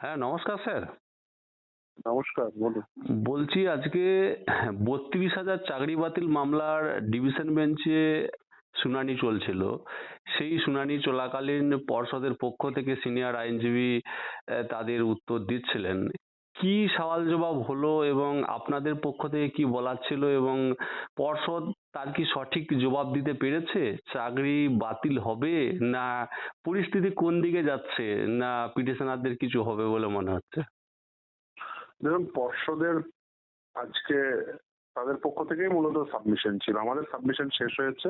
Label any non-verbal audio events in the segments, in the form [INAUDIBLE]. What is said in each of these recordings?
হ্যাঁ নমস্কার স্যার। নমস্কার বলুন। বলছি আজকে বত্রিশ হাজার চাকরি বাতিল মামলার ডিভিশন বেঞ্চে শুনানি চলছিল। সেই শুনানি চলাকালীন পর্ষদের পক্ষ থেকে সিনিয়র আইনজীবী তাদের উত্তর দিচ্ছিলেন। কি সওয়াল জবাব হলো এবং আপনাদের পক্ষ থেকে কি বলার ছিল এবং পর্ষদ তার কি সঠিক জবাব দিতে পেরেছে? চাকরি বাতিল হবে না? পরিস্থিতি কোন দিকে যাচ্ছে? না পিটিশনারদের কিছু হবে বলে মনে হচ্ছে? দেখুন, পর্ষদের আজকে তাদের পক্ষ থেকেই মূলত সাবমিশন ছিল। আমাদের সাবমিশন শেষ হয়েছে।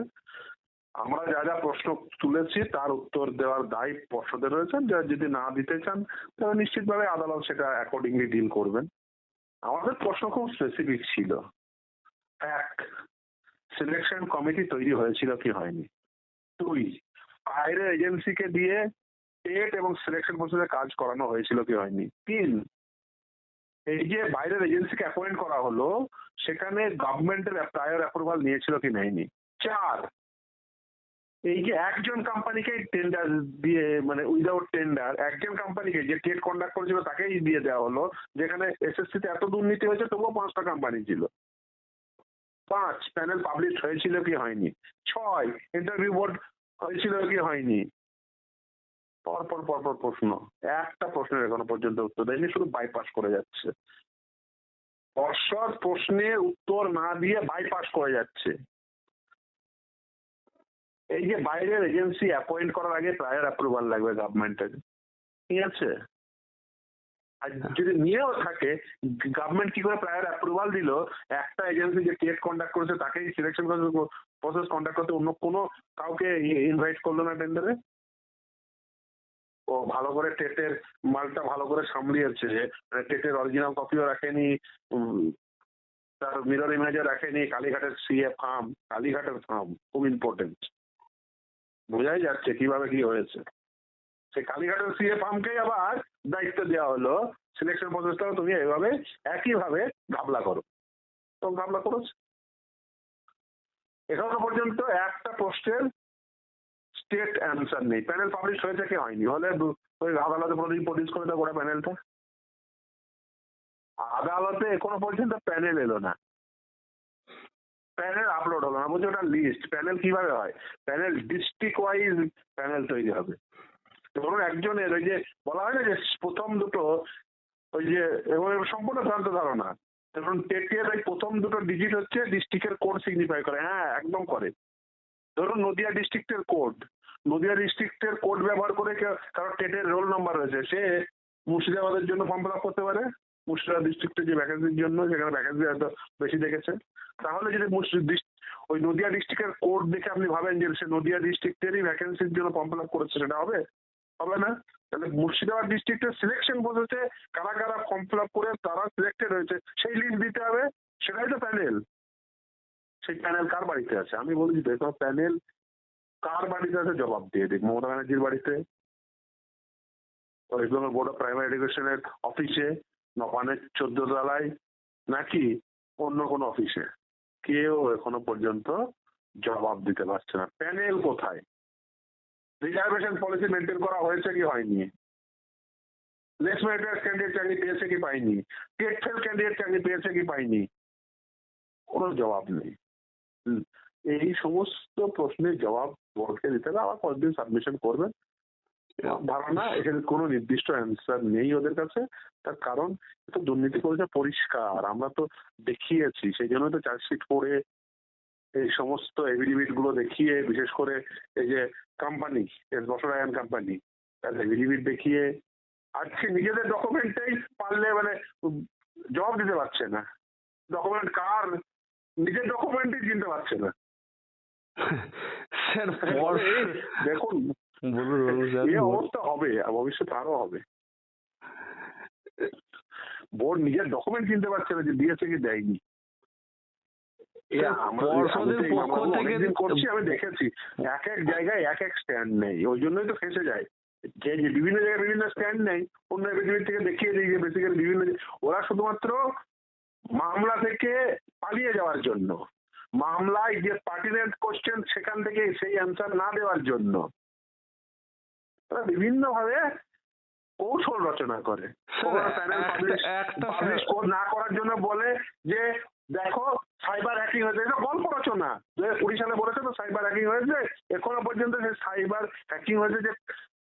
আমরা যা যা প্রশ্ন তুলেছি, তার উত্তর দেওয়ার দায় পর্ষদের রয়েছে যা যদি না দিতে চান তাহলে নিশ্চিতভাবে আদালত সেটা অ্যাকর্ডিংলি ডিল করবেন। আমাদের প্রশ্ন খুব স্পেসিফিক ছিল। এক সিলেকশন কমিটি তৈরি হয়েছিল কি হয়নি? দুই বাইরের এজেন্সিকে দিয়ে টেট এবং সিলেকশন প্রসেসে কাজ করানো হয়েছিল কি হয়নি? তিন, এই যে বাইরের এজেন্সিকে অ্যাপয়েন্ট করা হলো, সেখানে গভর্নমেন্টের প্রায়র অ্যাপ্রুভাল নিয়েছিল কি নেয়নি? চার এই যে একজন কোম্পানিকে টেন্ডার দিয়ে মানে উইদাউট টেন্ডার একজন কোম্পানিকে যে টেট কন্ডাক্ট করেছিল, তাকেই দিয়ে দেওয়া হলো, যেখানে এসএসসি তে এত দুর্নীতি হয়েছে, তবুও পাঁচটা কোম্পানি ছিল। পাঁচ প্যানেল পাবলিশ হয়েছিল কি হয়নি? ছয় ইন্টারভিউ বোর্ড হয়েছিল কি হয়নি? পরপর পরপর প্রশ্ন। একটা প্রশ্নের এখনও পর্যন্ত উত্তর দেয়নি, শুধু বাইপাস করে যাচ্ছে। পর্ষদ প্রশ্নের উত্তর না দিয়ে বাইপাস করে যাচ্ছে। এই যে বাইরের এজেন্সি অ্যাপয়েন্ট করার আগে প্রায়র অ্যাপ্রুভাল লাগবে গভর্নমেন্টের ঠিক আছে? আর যদি নিয়েও থাকে গভর্নমেন্ট কি করে প্রায়র অ্যাপ্রুভাল দিল? একটা এজেন্সি যে টেট কন্ডাক্ট করেছে, তাকেই সিলেকশন প্রসেস কন্ডাক্ট করতে অন্য কোনো কাউকে ইনভাইট করল না টেন্ডারে ও ভালো করে টেটের মালটা ভালো করে সামলিয়েছে। মানে টেটের অরিজিনাল কপিও রাখেনি তার মিরর ইমেজও রাখেনি, কালীঘাটের সিএ ফার্ম কালীঘাটের ফার্ম খুব ইম্পর্টেন্ট বোঝাই যাচ্ছে কীভাবে কি হয়েছে। সেই কালীঘাটের সিএ ফার্মকেই আবার দায়িত্ব দেওয়া হলো সিলেকশন প্রসেসটাও তুমি এইভাবে একইভাবে ঘাবলা করো। তো ঘাবলা করেছে। এখনও পর্যন্ত একটা প্রশ্নের স্টেট অ্যান্সার নেই। প্যানেল পাবলিশ হয়েছে কি হয়নি? হলে ওই আদালতে প্রডিউস করে দেবো গোটা প্যানেলটা আদালতে এখনও পর্যন্ত প্যানেল এলো না। প্যানেল আপলোড হলো না, বলছি ওটা লিস্ট প্যানেল কীভাবে হয়? প্যানেল ডিস্ট্রিক্ট ওয়াইজ প্যানেল তৈরি হবে। ধরুন একজনের ওই যে, বলা হয় না যে প্রথম দুটো ওই যে সম্পূর্ণ ভ্রান্ত ধারণা। ধরুন টেটের ওই প্রথম দুটো ডিজিট হচ্ছে ডিস্ট্রিক্টের কোড সিগনিফাই করে। হ্যাঁ একদম করে। ধরুন নদিয়া ডিস্ট্রিক্টের কোড নদিয়া ডিস্ট্রিক্টের কোড ব্যবহার করে কারও টেটের রোল নাম্বার রয়েছে, সে মুর্শিদাবাদের জন্য ফর্ম ফিল করতে পারে। মুর্শিদাবাদ ডিস্ট্রিক্টের যে ভ্যাকেন্সির জন্য, যেখানে ভ্যাকেন্সি হয়তো বেশি দেখেছে তাহলে যদি ওই নদিয়া ডিস্ট্রিক্টের কোড দেখে আপনি ভাবেন যে সে নদিয়া ডিস্ট্রিক্টেরই ভ্যাকেন্সির জন্য ফর্ম ফিল আপ করেছে, সেটা হবে? হবে না? তাহলে মুর্শিদাবাদ ডিস্ট্রিক্টের সিলেকশন প্রসেসে কারা কারা ফর্ম ফিল আপ করে তারা সিলেক্টেড হয়েছে, সেই লিস্ট দিতে হবে, সেটাই তো প্যানেল সেই প্যানেল কার বাড়িতে আছে? আমি তো এসব প্যানেল কার বাড়িতে আছে? জবাব দিয়ে দিক। মমতা ব্যানার্জির বাড়িতে, West Bengal board of primary এডুকেশনের অফিসে নপানের চোদ্দ তলায় নাকি অন্য কোনো অফিসে কেউ এখনও পর্যন্ত জবাব দিতে পারছে না। প্যানেল কোথায়? রিজার্ভেশন পলিসি মেনটেন করা হয়েছে কি হয়নি? লেস মেরিটাস ক্যান্ডিডেট চাকরি পেয়েছে কি পাইনি? টেট ফেল ক্যান্ডিডেট চাকরি পেয়েছে কি পাইনি? কোনো জবাব নেই। এই সমস্ত প্রশ্নের জবাব বোর্ডকে দিতে হবে আবার কতদিন সাবমিশন করবেন। ধারণা এখানে কোনো নির্দিষ্ট অ্যান্সার নেই ওদের কাছে। তার কারণ তো দুর্নীতি করেছে পরিষ্কার। আমরা তো দেখিয়েছি সেই জন্য তো চার্জশিট করে এই সমস্ত এভিডিভিটগুলো দেখিয়ে বিশেষ করে এই যে কোম্পানি এস বসরায়ন কোম্পানি তার এভিডিভিট দেখিয়ে আজকে নিজেদের ডকুমেন্টেই পারলে মানে জবাব দিতে পারছে না। ডকুমেন্ট কার? নিজের ডকুমেন্টই চিনতে পারছে না। [LAUGHS] দেখুন এই অবস্থা হবে আর ভবিষ্যতে আরও হবে। বোর্ড নিজের ডকুমেন্ট কিনতে পারছে না যে দিয়েছে কি দেয়নি। অনেকদিন করছি আমি দেখেছি। এক এক জায়গায় এক এক স্ট্যান্ড নেই ওই জন্যই তো ফেসে যায়। যে যে বিভিন্ন জায়গায় বিভিন্ন স্ট্যান্ড নেই অন্য পৃথিবীর থেকে দেখিয়ে দিই যে বেসিক্যালি বিভিন্ন ওরা শুধুমাত্র মামলা থেকে পালিয়ে যাওয়ার জন্য। মামলায় যে পার্টিনেন্ট কোশ্চেন সেখান থেকে সেই অ্যান্সার না দেওয়ার জন্য। তারা বিভিন্ন ভাবে কৌশল রচনা করে পাবলিশ না করার জন্য বলে যে দেখো সাইবার হ্যাকিং হয়েছে। এটা গল্প রচনা। দু হাজার কুড়ি সালে বলেছে তো সাইবার হ্যাকিং হয়েছে। এখনও পর্যন্ত যে সাইবার হ্যাকিং হয়েছে যে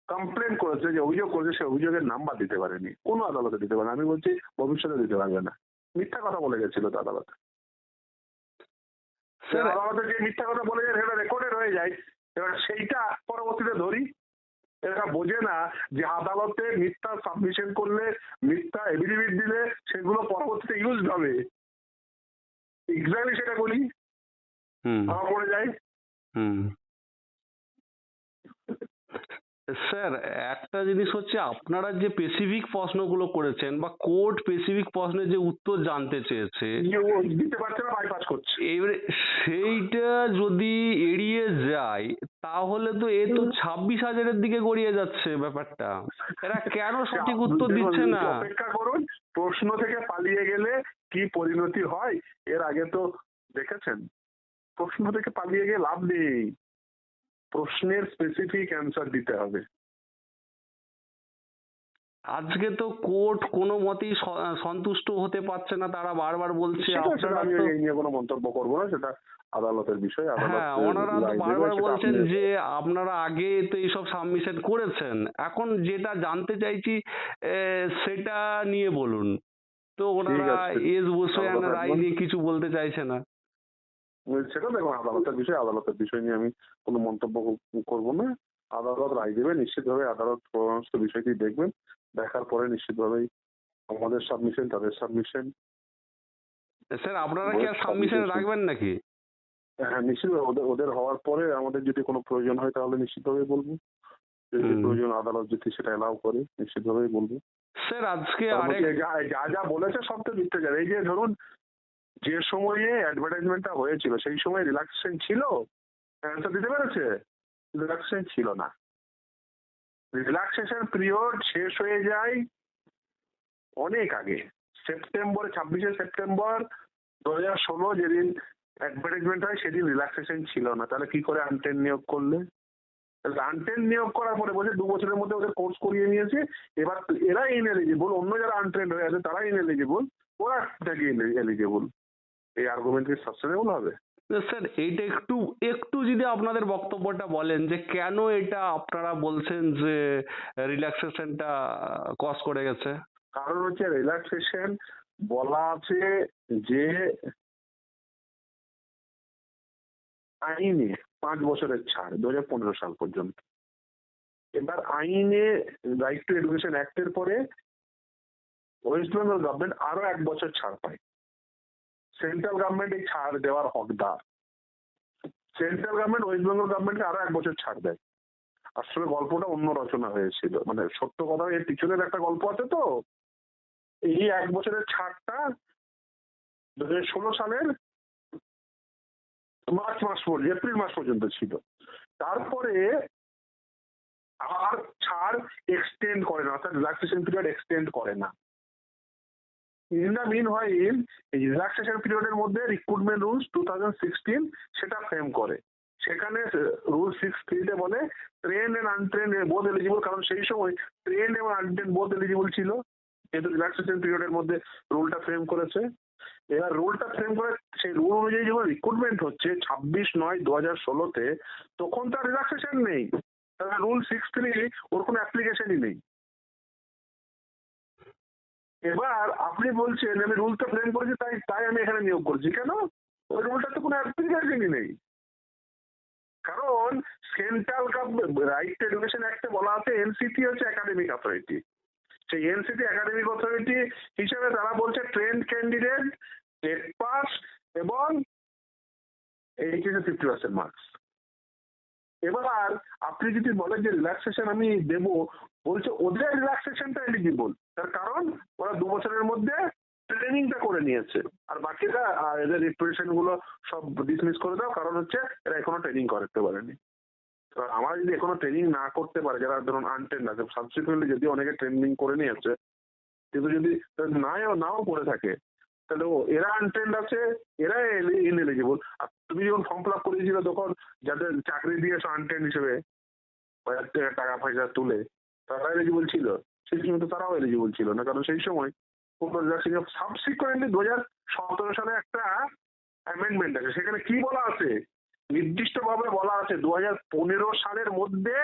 কমপ্লেন করেছে যে অভিযোগ করেছে সে অভিযোগের নাম্বার দিতে পারেনি। কোনো আদালতে দিতে পারে আমি বলছি ভবিষ্যতে দিতে পারবে না। মিথ্যা কথা বলে গেছিল তো আদালতে। আদালতে যে মিথ্যা কথা বলে যায় সেটা রেকর্ডেড হয়ে যায়। এবার সেইটা পরবর্তীতে ধরি। এরা বোঝে না যে আদালতে মিথ্যা সাবমিশন করলে মিথ্যা এভিডেভিট দিলে সেগুলো পরবর্তীতে ইউজ হবে। এক্স্যাক্টলি সেটা বলি। হুম। ধরা পড়ে যায়। হুম। স্যার একটা জিনিস হচ্ছে আপনারা যে স্পেসিফিক প্রশ্নগুলো করেছেন বা কোর্ট স্পেসিফিক প্রশ্নের যে উত্তর জানতে চেয়েছে দিতে পারছে না বাইপাস করছে। এবারে সেইটা যদি এড়িয়ে যায় তাহলে তো এ তো ছাব্বিশ হাজারের দিকে গড়িয়ে যাচ্ছে ব্যাপারটা। এরা কেন সঠিক উত্তর দিচ্ছে না? অপেক্ষা করুন প্রশ্ন থেকে পালিয়ে গেলে কি পরিণতি হয় এর আগে তো দেখেছেন? প্রশ্ন থেকে পালিয়ে গিয়ে লাভ নেই। প্রশ্নের স্পেসিফিক অ্যান্সার দিতে হবে। আজকে তো কোর্ট কোনো মতেই সন্তুষ্ট হতে পারছে না তারা বারবার বলছে আমি এই নিয়ে কোনো মন্তব্য করব না সেটা আদালতের বিষয় হ্যাঁ ওনারা তো বারবার বলছেন যে আপনারা আগে তো এইসব সাবমিশন করেছেন এখন যেটা জানতে চাইছি সেটা নিয়ে বলুন। তো ওনারা। এস আলাদা রায় নিয়ে কিছু বলতে চাইছে না। সেটা দেখুন আদালতের বিষয় আদালতের বিষয় নিয়ে আমি কোনো মন্তব্য কর- করব না। আদালত রায় দেবে নিশ্চিতভাবে আদালত সমস্ত বিষয়টি দেখবেন দেখার পরে নিশ্চিতভাবেই আমাদের সাবমিশন তাদের সাবমিশন স্যার আপনারা কি আর সাবমিশন রাখবেন নাকি? হ্যাঁ নিশ্চিতভাবে ওদের ওদের হওয়ার পরে আমাদের যদি কোনো প্রয়োজন হয় তাহলে নিশ্চিতভাবেই বলব। যদি প্রয়োজন আদালত যদি সেটা এলাও করে নিশ্চিতভাবেই বলব। স্যার আজকে যা যা বলেছে সব তো যাবে। এই যে ধরুন যে সময়ে অ্যাডভার্টাইজমেন্টটা হয়েছিল, সেই সময় রিল্যাক্সেশন ছিল? অ্যান্সার দিতে পেরেছে? রিল্যাক্সেশন ছিল না। রিল্যাক্সেশন পিরিয়ড শেষ হয়ে যায় অনেক আগে। সেপ্টেম্বর, ছাব্বিশে সেপ্টেম্বর দু হাজার ষোলো যেদিন অ্যাডভার্টাইজমেন্ট হয়, সেদিন রিল্যাক্সেশন ছিল না। তাহলে কি করে আনটেন নিয়োগ করলে? আনটেন নিয়োগ করার পরে বলছে, দু বছরের মধ্যে ওদের কোর্স করিয়ে নিয়েছে। এবার এরা ইনএলিজিবল অন্য যারা আনট্রেন্ড হয়ে আছে তারা ইনএলিজিবল ওরা এলিজিবল এই আর্গুমেন্ট কি সাস্টেনেবল হবে? স্যার এইটা একটু একটু যদি আপনাদের বক্তব্যটা বলেন যে কেন এটা আপনারা বলছেন যে রিল্যাক্সেশনটা কজ করে গেছে? কারণ হচ্ছে রিল্যাক্সেশন বলা আছে যে আইনে পাঁচ বছরের ছাড় দু হাজার পনেরো সাল পর্যন্ত। এবার আইনে রাইট টু এডুকেশন অ্যাক্টের পরে ওয়েস্ট বেঙ্গল গভর্নমেন্ট আরও এক বছর ছাড় পায়। সেন্ট্রাল গভর্নমেন্ট এই ছাড় দেওয়ার হকদার। সেন্ট্রাল গভর্নমেন্ট ওয়েস্ট বেঙ্গল গভর্নমেন্টকে আরও এক বছর ছাড় দেয়। আসলে গল্পটা অন্য রচনা হয়েছিল। মানে সত্য কথা, এর পিছনের একটা গল্প আছে তো? এই এক বছরের ছাড়টা দু হাজার ষোলো সালের মার্চ মাস পর্যন্ত এপ্রিল মাস পর্যন্ত ছিল। তারপরে আর ছাড় এক্সটেন্ড করে না, অর্থাৎ রিল্যাক্সেশন পিরিয়ড এক্সটেন্ড করে না। ইন হয় এই রিল্যাক্সেশন পিরিয়ডের মধ্যে recruitment rules two thousand sixteen সেটা ফ্রেম করে। সেখানে রুল সিক্স থ্রিতে বলে ট্রেন এন্ড আনট্রেন বোধ এলিজিবল কারণ সেই সময় ট্রেন এবং আনট্রেন বোধ এলিজিবল ছিল। যেহেতু রিল্যাক্সেশন পিরিয়ডের মধ্যে রুলটা ফ্রেম করেছে। এবার রুলটা ফ্রেম করে, সেই রুল অনুযায়ী যখন রিক্রুটমেন্ট হচ্ছে ছাব্বিশ নয় দু হাজার ষোলোতে, তখন তার রিল্যাক্সেশন নেই। রুল সিক্স থ্রি ওর কোনো অ্যাপ্লিকেশনই নেই। এবার আপনি বলছেন, আমি রুলটা ফ্রেম করেছি, তাই তাই আমি এখানে নিয়োগ করছি। কেন? ওই রুলটা তো কোনো অ্যাপ্লিকেশনই নেই। কারণ সেন্ট্রাল রাইট টু এডুকেশন অ্যাক্টে বলা আছে এনসিটি হচ্ছে একাডেমিক অথরিটি সেই এনসিটি একাডেমিক অথরিটি হিসেবে তারা বলছে ট্রেন্ড ক্যান্ডিডেট টেট পাস এবং এইচএসে ফিফটি পার্সেন্ট মার্কস এবার আপনি যদি বলেন যে রিল্যাক্সেশন আমি দেব, বলছে ওদের রিল্যাক্সেশনটা এলিজিবল তার কারণ ওরা দু বছরের মধ্যে ট্রেনিংটা করে নিয়েছে। আর বাকিরা এদের রিপ্রেশনগুলো সব ডিসমিস করে দাও, কারণ হচ্ছে এরা এখনও ট্রেনিং করতে পারেনি। আমার যদি এখনও ট্রেনিং না করতে পারে, যারা ধরুন আনট্রেন আছে সাবসিকুয়েন্টলি যদি অনেকে ট্রেনিং করে নিয়েছে, কিন্তু যদি নাও নাও করে থাকে তাহলে ও, এরা আনট্রেন্ড আছে, এরা ইনএলিজিবল আর তুমি যখন ফর্ম ফিল আপ করেছিলে তখন যাদের চাকরি দিয়েছ আনট্রেন্ড হিসেবে বাজার থেকে টাকা পয়সা তুলে, তারা এলিজিবল ছিল। সেই সময় তো তারাও এলিজিবল ছিল না, কারণ সেই সময় সাবসিকুয়েন্টলি দু হাজার সতেরো সালে একটা অ্যামেন্ডমেন্ট আছে। সেখানে কি বলা আছে? নির্দিষ্টভাবে বলা আছে দু হাজার পনেরো সালের মধ্যে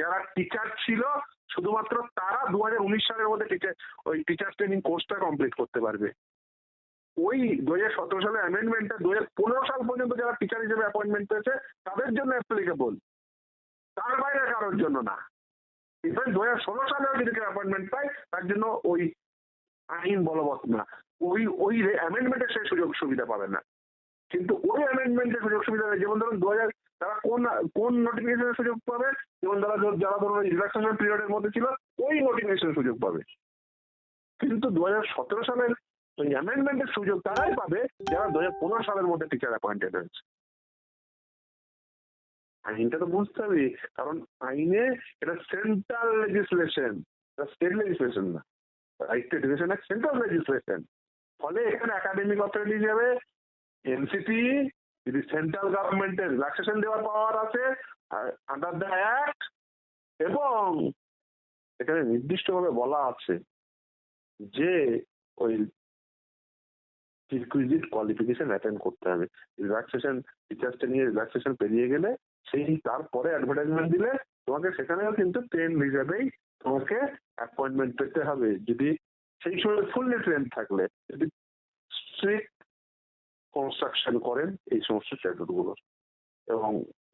যারা টিচার ছিল, শুধুমাত্র তারা দু হাজার উনিশ সালের মধ্যে টিচার ওই টিচার ট্রেনিং কোর্সটা কমপ্লিট করতে পারবে। ওই দু হাজার সতেরো সালের অ্যামেন্ডমেন্টটা দু হাজার পনেরো সাল পর্যন্ত যারা টিচার হিসেবে অ্যাপয়েন্টমেন্ট পেয়েছে, তাদের জন্য অ্যাপ্লিকেবল তার বাইরে কারোর জন্য না। ইভেন দু হাজার ষোলো সালেও যদি কেউ অ্যাপয়েন্টমেন্ট পায়, তার জন্য ওই আইন বলবৎ না। ওই ওই অ্যামেন্ডমেন্টের সেই সুযোগ সুবিধা পাবে না। কিন্তু ওই অ্যামেন্ডমেন্টের সুযোগ সুবিধা। যেমন ধরুন দু হাজার তারা কোন কোন নোটিফিকেশনের সুযোগ পাবে? যেমন তারা যারা ধরুন রিল্যাক্সেশন পিরিয়ডের মধ্যে ছিল, ওই নোটিফিকেশনের সুযোগ পাবে। কিন্তু দু হাজার সতেরো সালের ওই অ্যামেন্ডমেন্টের সুযোগ তারাই পাবে যারা দু হাজার পনেরো সালের মধ্যে টিচার অ্যাপয়েন্টেড হয়েছে। আইনটা তো বুঝতে হবে, কারণ আইনে এটা সেন্ট্রাল লেজিসলেশন এটা স্টেট লেজিসলেশন না। রাইট এডুকেশন এক সেন্ট্রাল লেজিসলেশন ফলে এখানে একাডেমিক অথরিটি হিসেবে এনসিটি যদি সেন্ট্রাল গভর্নমেন্টের রিল্যাক্সেশন দেওয়ার পাওয়ার আছে আন্ডার দ্য অ্যাক্ট এবং এখানে নির্দিষ্টভাবে বলা আছে যে ওই রিকুইজিট কোয়ালিফিকেশন অ্যাটেন্ড করতে হবে। রিল্যাক্সেশন টিচার্স ট্রেনিং এর রিল্যাক্সেশন পেরিয়ে গেলে সেই তারপরে অ্যাডভার্টাইজমেন্ট দিলে তোমাকে সেখানেও কিন্তু ট্রেন হিসাবেই তোমাকে অ্যাপয়েন্টমেন্ট পেতে হবে। যদি সেই সময় ফুললি ট্রেন থাকলে, যদি স্ট্রিক্ট কনস্ট্রাকশন করেন এই সমস্ত চ্যাপ্টারগুলো এবং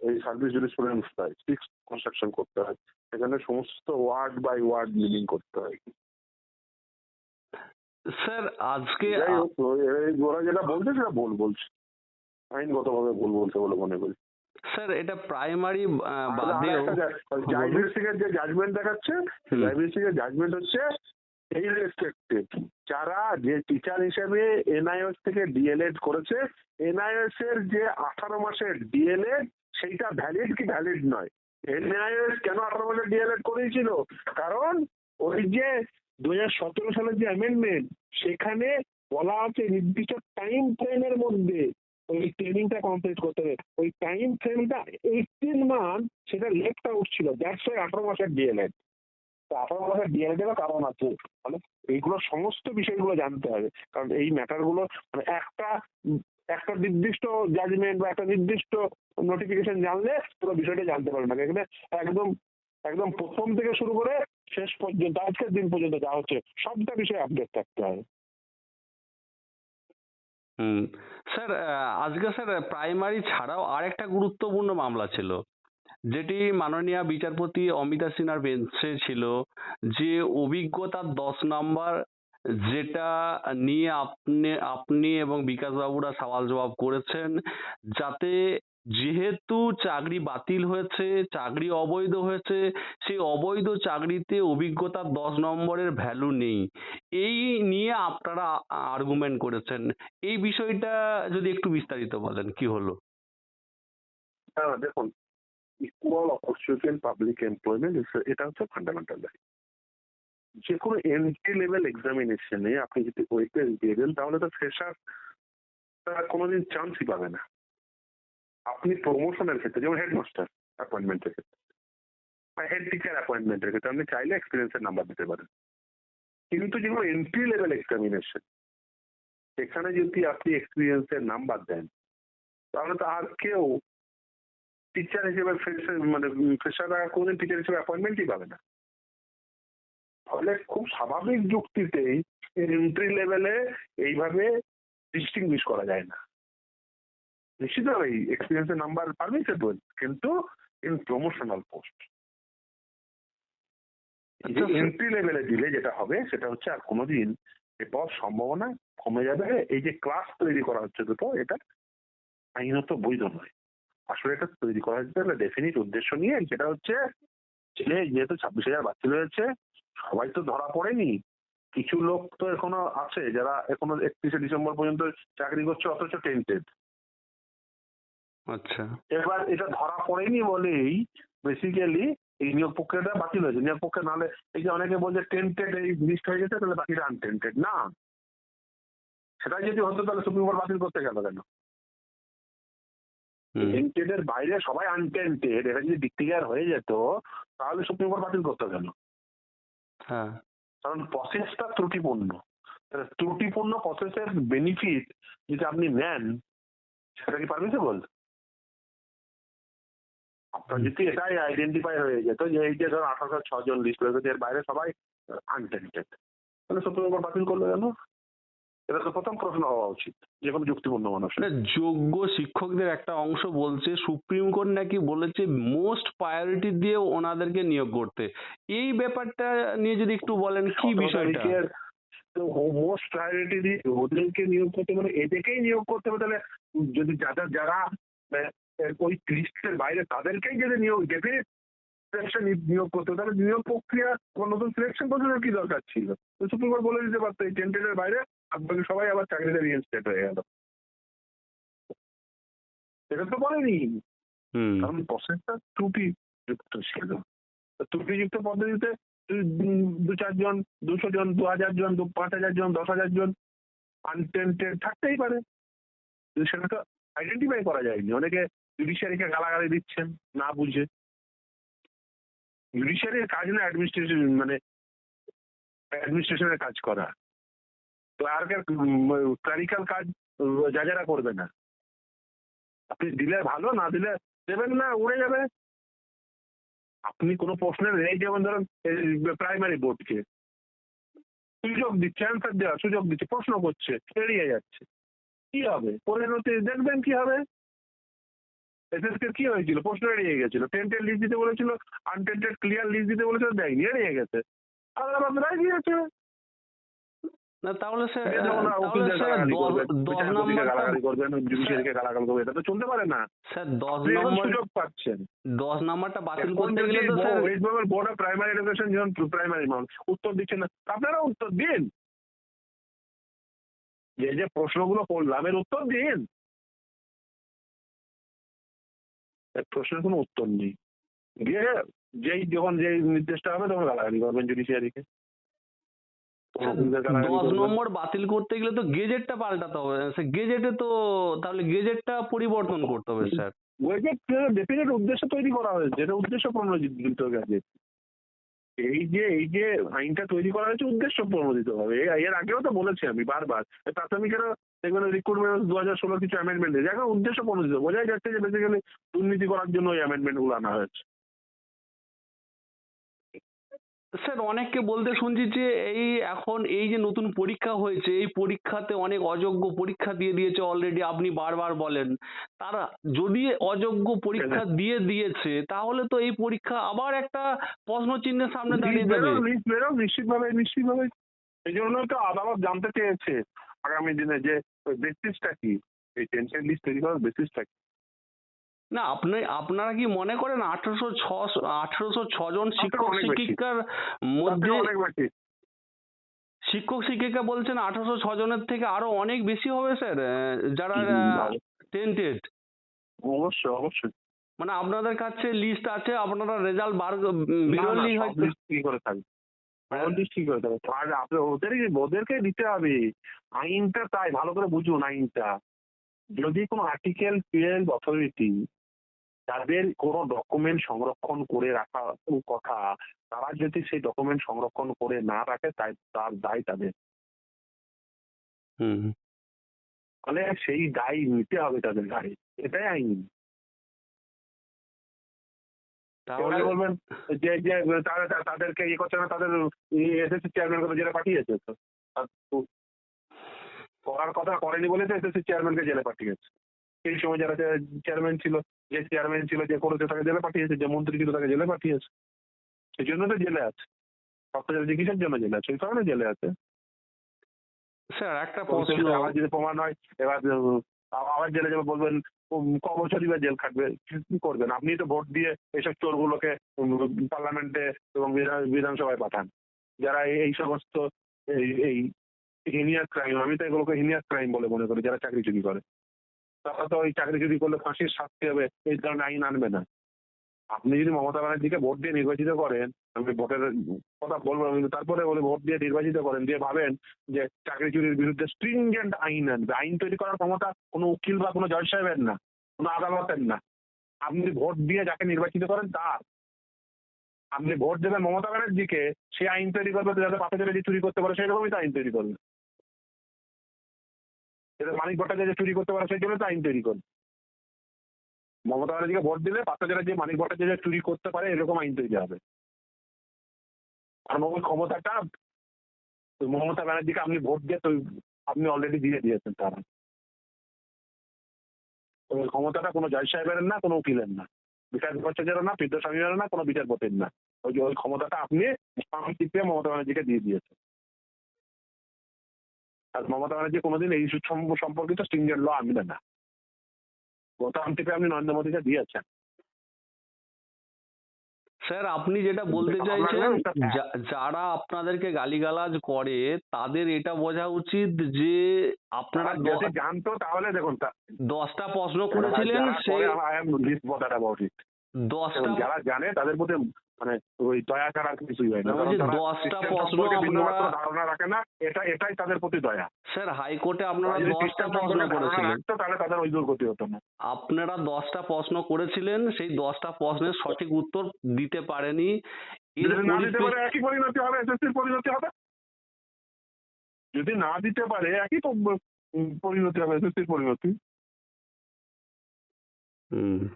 এই সার্ভিস যদি স্টুডেন্টস পায় স্ট্রিক্ট কনস্ট্রাকশন করতে হয়, সেখানে সমস্ত ওয়ার্ড বাই ওয়ার্ড মিনিং করতে হয়। স্যার আজকে যাই হোক এই ওরা যেটা বলছে সেটা ভুল বলছে। আইনগতভাবে ভুল বলছে বলে মনে করি। স্যার এটা প্রাইমারি আর বাদেও জাজমেন্ট থেকে যে জাজমেন্ট দেখাচ্ছে। জাজমেন্ট থেকে জাজমেন্ট হচ্ছে এই রেসপেক্টেড যারা যে টিচার হিসেবে এনআইএস থেকে ডিএলএড করেছে এনআইএস এর যে আঠারো মাসের ডিএলএড সেইটা ভ্যালিড কি ভ্যালিড নয়? এনআইএস কেন আঠারো মাসের ডিএলএড করেছিল? কারণ ওই যে দু হাজার সতেরো সালের যে অ্যামেন্ডমেন্ট সেখানে বলা আছে নির্দিষ্ট টাইম ফ্রেমের মধ্যে ওই ট্রেনিংটা কমপ্লিট করতে হবে। ওই টাইম ফ্রেমটা এইটিন মান্থ সেটা লেফট আউট ছিল। দ্যাটস আঠারো মাসের ডিএলএড আঠারো মাসের ডিএলএড কারণ আছে। মানে এইগুলো সমস্ত বিষয়গুলো জানতে হবে। কারণ এই ম্যাটারগুলো মানে একটা একটা নির্দিষ্ট জাজমেন্ট বা একটা নির্দিষ্ট নোটিফিকেশন জানলে পুরো বিষয়টা জানতে পারবে না। এখানে একদম একদম প্রথম থেকে শুরু করে শেষ পর্যন্ত আজকের দিন পর্যন্ত যা হচ্ছে, সবটা বিষয়ে আপডেট থাকতে হুম। স্যার আজকে স্যার প্রাইমারি ছাড়াও আরেকটা গুরুত্বপূর্ণ মামলা ছিল, যেটি মাননীয় বিচারপতি অমিতা সিনহার বেঞ্চে ছিল, যে অভিজ্ঞতার দশ নাম্বার যেটা নিয়ে আপনি আপনি এবং বিকাশ বাবুরা সওয়াল জবাব করেছেন, যাতে যেহেতু চাকরি বাতিল হয়েছে, চাকরি অবৈধ হয়েছে, সেই অবৈধ চাকরিতে অভিজ্ঞতার দশ নম্বরের ভ্যালু নেই। এই নিয়ে আপনারা আর্গুমেন্ট করেছেন। এই বিষয়টা যদি একটু বিস্তারিত বলেন, কি হলো? হ্যাঁ দেখুন ইকুয়াল অপরচুনিটি পাবলিক এমপ্লয়মেন্ট এটা হচ্ছে ফান্ডামেন্টাল রাইট যে কোনো এন্ট্রি লেভেল এক্সামিনেশনে আপনি যদি ওয়েটেজ দিয়ে দেন তাহলে তো ফ্রেশার তারা কোনোদিন চান্সই পাবে না। আপনি প্রমোশনের ক্ষেত্রে, যেমন হেডমাস্টার অ্যাপয়েন্টমেন্টের ক্ষেত্রে, বা হেড টিচার অ্যাপয়েন্টমেন্টের ক্ষেত্রে, আপনি চাইলে এক্সপিরিয়েন্সের নাম্বার দিতে পারেন। কিন্তু যেগুলো এন্ট্রি লেভেল এক্সামিনেশন সেখানে যদি আপনি এক্সপিরিয়েন্সের নাম্বার দেন, তাহলে তো আর কেউ টিচার হিসেবে মানে ফ্রেশাররা কোনোদিন টিচার হিসেবে অ্যাপয়েন্টমেন্টই পাবে না। ফলে খুব স্বাভাবিক যুক্তিতেই এন্ট্রি লেভেলে এইভাবে ডিস্টিংগুইশ করা যায় না। নিশ্চিতভাবে এক্সপিরিয়েন্সের নাম্বার পারমিটেবল কিন্তু ইন প্রমোশনাল পোস্ট। এন্ট্রি লেভেলে দিলে যেটা হবে সেটা হচ্ছে আর কোনোদিন এ পাওয়ার সম্ভাবনা কমে যাবে। এই যে ক্লাস তৈরি করা হচ্ছে দুটো এটা আইনত বৈধ নয়। আসলে এটা তৈরি করা হচ্ছে একটা ডেফিনিট উদ্দেশ্য নিয়ে যেটা হচ্ছে ছেলে যেহেতু ছাব্বিশ হাজার বাতিল হয়েছে সবাই তো ধরা পড়েনি। কিছু লোক তো এখনও আছে যারা এখনও একত্রিশে ডিসেম্বর পর্যন্ত চাকরি করছে অথচ টেন্টেড আচ্ছা। এবার এটা ধরা পড়েনি বলেই বেসিক্যালি এই নিয়োগ প্রক্রিয়াটা বাতিল হয়েছে। নিয়োগ প্রক্রিয়া নাহলে এই যে অনেকে বলছে টেন্টেড এই লিস্ট হয়ে গেছে তাহলে বাকিটা আনটেন্টেড না। সেটাই যদি হতো তাহলে সুপ্রিম কোর্ট বাতিল করতে গেল কেন? হুম। টেন্টেড এর বাইরে সবাই আনটেন্টেড এটা যদি ডিক্লিয়ার হয়ে যেত তাহলে সুপ্রিম কোর্ট বাতিল করতে কেন? হ্যাঁ। কারণ প্রসেসটা ত্রুটিপূর্ণ। ত্রুটিপূর্ণ প্রসেসের বেনিফিট যদি আপনি নেন সেটা কি পারমিসেবল আপনার যদি এটাই আইডেন্টিফাই হয়ে যেত যে এই যে ধর আঠারোশো ছজন লিস্ট গেছে এর বাইরে সবাই আনটেন্টেড তাহলে সুপ্রিম কোর্ট বাতিল করল কেন? এটা তো প্রথম প্রশ্ন হওয়া উচিত যে কোনো যুক্তিপূর্ণ মানুষের। না যোগ্য শিক্ষকদের একটা অংশ বলছে সুপ্রিম কোর্ট নাকি বলেছে মোস্ট প্রায়োরিটি দিয়ে ওনাদেরকে নিয়োগ করতে। এই ব্যাপারটা নিয়ে যদি একটু বলেন কি বিষয়টা? মোস্ট প্রায়োরিটি দিয়ে ওদেরকে নিয়োগ করতে মানে এদেরকেই নিয়োগ করতে হবে তাহলে যদি যারা যারা আহ, ওই লিস্টের বাইরে তাদেরকেই যদি নিয়োগ ডেফিনেট সিলেকশন নিয়োগ করতে তাহলে নিয়োগ প্রক্রিয়া কোনো নতুন সিলেকশন প্রসেসের কি দরকার ছিল? তো সুপ্রিম কোর্ট বলে দিতে পারতো এই টেন্টেডের বাইরে আর বাকি সবাই আবার চাকরিতে রিইনস্টেট হয়ে গেল। সেটা তো বলেনি। হুম। কারণ প্রসেসটা ত্রুটি যুক্ত ছিল। তো ত্রুটিযুক্ত পদ্ধতিতে দু চারজন দুশো জন দু হাজার জন দু পাঁচ হাজার জন দশ হাজার জন আনটেন্টেড থাকতেই পারে। সেটা তো আইডেন্টিফাই করা যায়নি। অনেকে জুডিশিয়ারিকে গালাগালি দিচ্ছেন, না বুঝে। জুডিশিয়ারির কাজ না অ্যাডমিনিস্ট্রেশন মানে অ্যাডমিনিস্ট্রেশনের কাজ করা। ক্লার্কের ক্লারিক্যাল কাজ যা যারা করবে না। আপনি দিলে ভালো, না দিলে দেবেন না, উড়ে যাবে। আপনি কোনো প্রশ্নের এই যেমন ধরুন প্রাইমারি বোর্ডকে সুযোগ দিচ্ছে অ্যান্সার দেওয়ার সুযোগ দিচ্ছে, প্রশ্ন করছে, এড়িয়ে যাচ্ছে। কি হবে? পরিণতি দেখবেন কি হবে? এসএসকে কি হয়েছিল? প্রশ্ন এড়িয়ে গেছিল। টেন্টেড লিস্ট দিতে বলেছিল আনটেন্টেড ক্লিয়ার লিস্ট দিতে বলেছিল দেয়নি এড়িয়ে গেছে। আলাদা রায় দিয়েছে। না তাহলে স্যার এটা তো চলতে পারে না। স্যার দশ নম্বর সুযোগ পাচ্ছেন। দশ নাম্বারটা বাতিল করতে গেলে তো sir West Bengal board of primary education যখন প্রাইমারি মানুষ উত্তর দিচ্ছে না আপনারা উত্তর দিন। যে যে প্রশ্নগুলো করলাম এর উত্তর দিন। প্রশ্নের কোনো উত্তর নেই। দিয়ে যেই যখন যেই নির্দেশটা হবে তখন গালাগালি করবেন জুডিশিয়ারিকে স্যার, দশ নম্বর বাতিল করতে গেলে তো গেজেটটা পাল্টাতে হবে। স্যার গেজেটে তো তাহলে গেজেটটা পরিবর্তন করতে হবে স্যার গেজেট ডেফিনেট উদ্দেশ্য তৈরি করা হয়েছে। যেটা উদ্দেশ্য প্রণোদিত গেছে এই যে এই যে আইনটা তৈরি করা হয়েছে উদ্দেশ্য প্রণোদিত হবে এর আগেও তো বলেছি আমি বারবার প্রাথমিকেরা দেখবেন রিক্রুটমেন্ট দু হাজার ষোলো কিছু অ্যামেন্ডমেন্ট এখন উদ্দেশ্য প্রণোদিত, বোঝাই যাচ্ছে যে বেসিক্যালি দুর্নীতি করার জন্য ওই অ্যামেন্ডমেন্টগুলো আনা হয়েছে। স্যার অনেককে বলতে শুনছি যে এই এখন এই যে নতুন পরীক্ষা হয়েছে এই পরীক্ষাতে অনেক অযোগ্য পরীক্ষা দিয়ে দিয়েছে অলরেডি আপনি বারবার বলেন। তারা যদি অযোগ্য পরীক্ষা দিয়ে দিয়েছে তাহলে তো এই পরীক্ষা আবার একটা প্রশ্ন চিহ্নের সামনে দাঁড়িয়ে যাবে। নিশ্চিতভাবে নিশ্চিতভাবে। এই জন্য তো আদালত জানতে চেয়েছে আগামী দিনে যে বেসিসটা কি? এই টেনশন লিস্ট তৈরি করার বেসিসটা কি? না আপনি আপনারা কি মনে করেন আঠারোশো ছ আঠারোশো ছজন শিক্ষক শিক্ষিকার মধ্যে শিক্ষক শিক্ষিকা বলছেন আঠারোশো ছজনের থেকে আরও অনেক বেশি হবে স্যার যারা টেন্টেড অবশ্যই অবশ্যই। মানে আপনাদের কাছে লিস্ট আছে আপনারা রেজাল্ট বার বেরোলেই হয়তো। list কি করে থাকবে করে আর আপনি ওদেরই ওদেরকে দিতে হবে। আইনটা তাই ভালো করে বুঝুন আইনটা। যদি কোনো আর্টিকেল টুয়েলভ অথরিটি তাদের কোনো ডকুমেন্ট সংরক্ষণ করে রাখা কথা তারা যদি সেই ডকুমেন্ট সংরক্ষণ করে না রাখে তাই তার দায় তাদের। হুম। ফলে সেই দায় নিতে হবে তাদের গাড়ি। এটাই আইন। তাহলে বলবেন যে যে তারা তাদেরকে ইয়ে করছে না তাদের এসএসসি চেয়ারম্যান জেলে পাঠিয়েছে তো করার কথা করেনি বলে তো এসএসসি চেয়ারম্যানকে জেলে পাঠিয়েছে। সেই সময় যারা চেয়ারম্যান ছিল যে চেয়ারম্যান ছিল যে করেছে তাকে জেলে পাঠিয়েছে যে মন্ত্রী ছিল তাকে জেলে পাঠিয়েছে। সেই জন্য তো জেলে আছে। ভ্রষ্টাচার চিকিৎসার জন্য জেলে আছে ওই কারণে জেলে আছে। স্যার একটা প্রশ্ন। আবার যদি প্রমাণ হয় এবার আবার জেলে যাবে বলবেন ক বছরই বা জেল খাটবে? কি- করবেন? আপনি তো ভোট দিয়ে এইসব চোরগুলোকে পার্লামেন্টে এবং বিধানসভায় পাঠান। যারা এই- সমস্ত এই হিনিয়াস ক্রাইম আমি তো এগুলোকে হিনিয়াস ক্রাইম বলে মনে করি, যারা চাকরি চুরি করে। তারা তো ওই চাকরি চুরি করলে ফাঁসির শাস্তি হবে, এই ধরনের আইন আনবে না। আপনি যদি মমতা ব্যানার্জিকে ভোট দিয়ে নির্বাচিত করেন, আমি ভোটের কথা বলব কিন্তু তারপরে বলে, ভোট দিয়ে নির্বাচিত করেন, দিয়ে ভাবেন যে চাকরি চুরির বিরুদ্ধে স্ট্রিংজেন্ট আইন আনবে। আইন তৈরি করার ক্ষমতা কোনো উকিল বা কোনো জজ সাহেবের না, কোনো আদালতের না। আপনি ভোট দিয়ে যাকে নির্বাচিত করেন, তার। আপনি ভোট দেবেন মমতা ব্যানার্জিকে, সে আইন তৈরি করবে, যাতে পাশে যে চুরি করতে পারে সেরকমই তো আইন তৈরি করবে। যাতে মানিক ভট্টাচার্য চুরি করতে পারে, সেই জন্য তো আইন তৈরি করবে মমতা ব্যানার্জিকে ভোট দিলে পাশে যে মানিক ভট্টাচার্য চুরি করতে পারে, এরকম আইন তৈরি হবে। আর ওই ক্ষমতাটা, মমতা ব্যানার্জিকে আপনি ভোট দিয়ে তো আপনি অলরেডি দিয়ে দিয়েছেন তারা। ক্ষমতাটা কোনো জয় সাহেবের না, কোনো উকিলের না। বিচার ভট্টাচার্য না পিদ্য স্বামীর না, কোনো বিচারপতির না। ওই যে ওই ক্ষমতাটা আপনি মমতা ব্যানার্জিকে দিয়ে দিয়েছেন। আর মমতা ব্যানার্জি কোনোদিন এই সম্পর্কিত স্ট্রিংজেন্ট ল আনবে না। বোতাম টিপে আপনি নরেন্দ্র মোদীকে দিয়েছেন। স্যার আপনি যেটা বলতে চাইছেন যারা আপনাদেরকে গালিগালাজ করে তাদের এটা বোঝা উচিত যে আপনারা যদি জানতো তাহলে দেখুন দশটা প্রশ্ন করেছিলেন সেই দশটা যারা জানে তাদের প্রতি মানে ওই দয়া ছাড়া কিছুই হয় না। দশটা প্রশ্ন আপনারা- ধারণা রাখে না। এটা এটাই তাদের প্রতি দয়া। স্যার হাইকোর্টে আপনারা দশটা প্রশ্ন করেছিলেন। তাহলে তাদের ওই দুর্গতি হতো না। আপনারা দশটা প্রশ্ন করেছিলেন সেই দশটা প্রশ্নের সঠিক উত্তর দিতে পারেনি। না দিতে পারে একই পরিণতি হবে এসএসসির পরিণতি হবে? যদি না দিতে পারে একই পরিণতি হবে এসএসসির পরিণতি। হুম।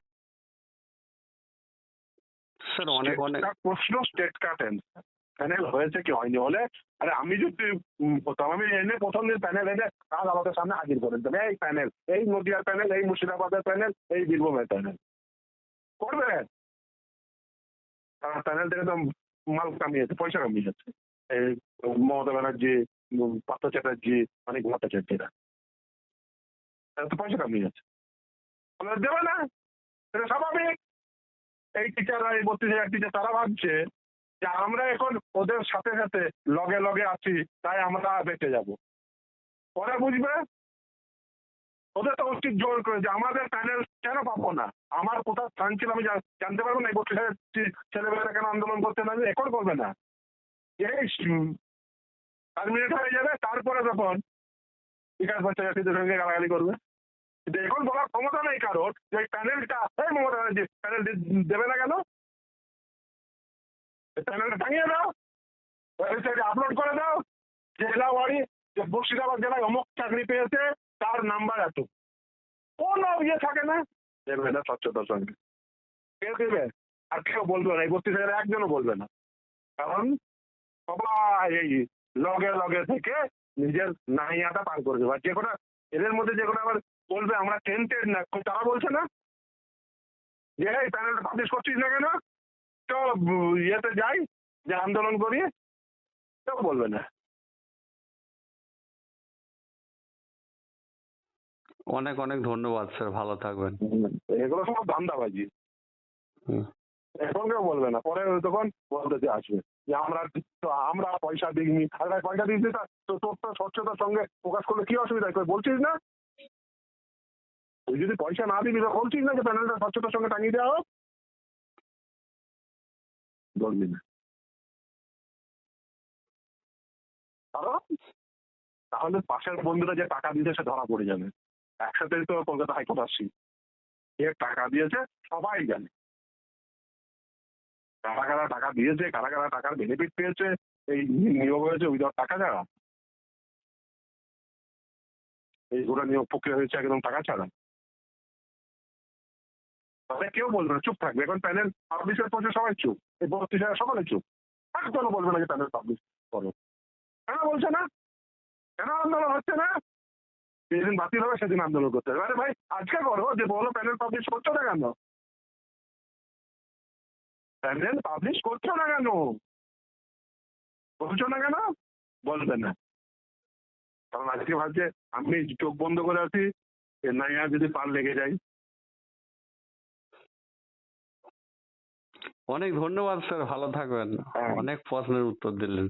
স্যার অনেক অনেক প্রশ্ন স্টেট কাট প্যানেল হয়েছে কি হয়নি হলে আরে আমি যদি হতাম আমি এনে প্রথম দিন প্যানেল এনে কাল আমাদের সামনে হাজির করে দেবে এই প্যানেল এই নদিয়ার প্যানেল এই মুর্শিদাবাদের প্যানেল এই বীরভূমের প্যানেল করবে? তারা প্যানেল থেকে তো মাল কামিয়েছে পয়সা কামিয়েছে। এই মমতা ব্যানার্জি পার্থ চ্যাটার্জি অনেক ভট্টাচার্যরা তারা তো পয়সা কামিয়েছে। দেবে না? এটা স্বাভাবিক। এই টিচার টিচাররা এই বত্রিশ হাজার টিচার তারা ভাবছে যে আমরা এখন ওদের সাথে সাথে লগে লগে আছি, তাই আমরা বেঁচে যাব। পরে বুঝবে? ওদের তো উচিত জোর করে যে আমাদের প্যানেল কেন পাবো না? আমার কোথাও স্থান ছিল আমি জানতে পারব না, এই বত্রিশ হাজার ছেলেমেয়েরা কেন আন্দোলন করতে না? এখন করবে না। এই টার্মিনেট হয়ে যাবে, তারপরে তখন বিকাশ ভট্টাচার্যদের সঙ্গে গালাগালি করবে। এখন বলার ক্ষমতা নেই কারোর। যে প্যানেলটা এই মমতা ব্যানার্জি, প্যানেল দেবে না কেন? প্যানেলটা টাঙিয়ে দাও। ওয়েবসাইটে আপলোড করে দাও। জেলা ওয়ারি, যে মুর্শিদাবাদ জেলায় অমুক চাকরি পেয়েছে, তার নাম্বার এত। কোনো ইয়ে থাকে না। দেবে না স্বচ্ছতার সঙ্গে। কেউ দেবে? আর কেউ বলবে না। এই বত্রিশ হাজার একজনও বলবে না। কারণ সবাই এই লগে লগে থেকে নিজের নাহিয়াটা পার করে দেবে। আর যে কটা এদের মধ্যে যে কটা আবার বলবে আমরা টেন্টেড না। তারা বলছে না। যে এই প্যানেলটা পাবলিশ করছিস না কেন? তো ইয়েতে যাই যে আন্দোলন করি। কেউ বলবে না। অনেক অনেক ধন্যবাদ স্যার। ভালো থাকবেন। এগুলো সব ধান্দাবাজি। এখন কেউ বলবে না। পরে তখন বলতে যে আসবে। যে আমরা তো আমরা পয়সা দিইনি। আর পয়সা দিয়েছি তা তো তোর তো স্বচ্ছতার সঙ্গে প্রকাশ করলে কি অসুবিধা বলছিস না? তুই যদি পয়সা না দিবি, তো বলছিস না যে প্যানেলটা স্বচ্ছতার সঙ্গে টাঙিয়ে দেওয়া হোক? বলবি না। কারণ তাহলে পাশের বন্ধুরা যে টাকা দিয়েছে, সে ধরা পড়ে যাবে। একসাথেই তো কলকাতা হাইকোর্ট আসছি। কে টাকা দিয়েছে, সবাই জানে। কারা কারা টাকা দিয়েছে, কারা কারা টাকার বেনিফিট পেয়েছে, এই নিয়োগ হয়েছে উইদাউট টাকা ছাড়া। এই গোটা নিয়োগ প্রক্রিয়া হয়েছে একদম টাকা ছাড়া। তবে কেউ বলবে না, চুপ থাকবে। এখন প্যানেল পাবলিশের পক্ষে সবাই চুপ। এই বত্রিশ হাজার সকালে চুপ। একজনও বলবে না যে প্যানেল পাবলিশ করো। কেন বলছে না? কেন আন্দোলন হচ্ছে না? যেদিন বাতিল হবে সেদিন আন্দোলন করতে হবে। আরে ভাই, আজকে করো, যে বলো প্যানেল পাবলিশ করছ না কেন? প্যানেল পাবলিশ করছ না কেন? বলছো না কেন? বলবে না। কারণ আজকে ভাবছে, আমি চোখ বন্ধ করে আছি নাইয়া যদি পার লেগে যাই অনেক ধন্যবাদ স্যার। ভালো থাকবেন। হ্যাঁ। অনেক প্রশ্নের উত্তর দিলেন।